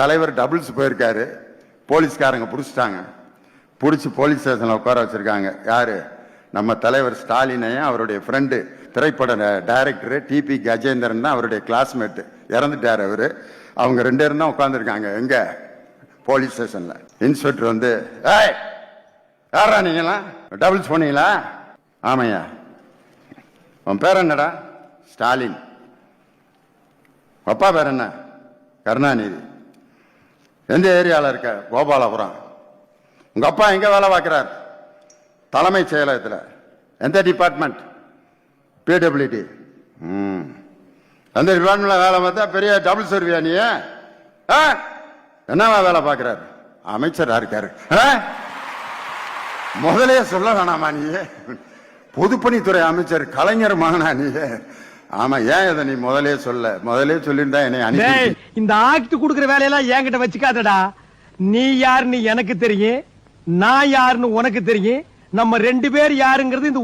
தலைவர் டபுள்ஸ் போயிருக்காரு. போலீஸ்காரங்க பிடிச்சிட்டாங்க. பிடிச்சி போலீஸ் ஸ்டேஷனில் உட்கார வச்சுருக்காங்க. யார்? நம்ம தலைவர் ஸ்டாலினையும் அவருடைய ஃப்ரெண்டு திரைப்பட டைரக்டர் டிபி கஜேந்திரன் தான் அவருடைய கிளாஸ்மேட்டு இறந்துட்டார் அவர். அவங்க ரெண்டு பேரும் தான் உட்காந்துருக்காங்க எங்கே? போலீஸ் ஸ்டேஷனில். இன்ஸ்பெக்டர் வந்து ஏய் யாரா நீங்களாம் டபுள்ஸ் போனீங்களா? ஆமையா. உன் பேர் என்னடா? ஸ்டாலின். அப்பா பேர் என்ன? கருணாநிதி. எந்த ஏரியாவில் இருக்க? கோபாலபுரம். உங்கள் அப்பா எங்கே வேலை பார்க்குறார்? தலைமைச் செயலகத்தில். எந்த டிபார்ட்மெண்ட் பிடபிள்யூடி ம். அந்த டிபார்ட்மெண்ட்டில் வேலை பார்த்தா பெரிய டபுள் சர்வியா நீ ஆ? என்னவா வேலை பார்க்குறாரு? அமைச்சராக இருக்காரு. ஆ? முதலே சொல்ல வேணாமா நீ பொதுப்பணித்துறை அமைச்சர் கலைஞர் மகனா நீ ஆமா ஏன் இதை நீ முதலே சொல்ல? முதலே சொல்லியிருந்தா என்னை அனுப்பி இந்த ஆக்ட் குடுக்குற வேலையெல்லாம் என்கிட்ட வச்சுக்காதடா. நீ யாருன்னு எனக்கு தெரியும் நான் யாருன்னு உனக்கு தெரியும் நம்ம ரெண்டு பேர் யாருங்கிறது இந்த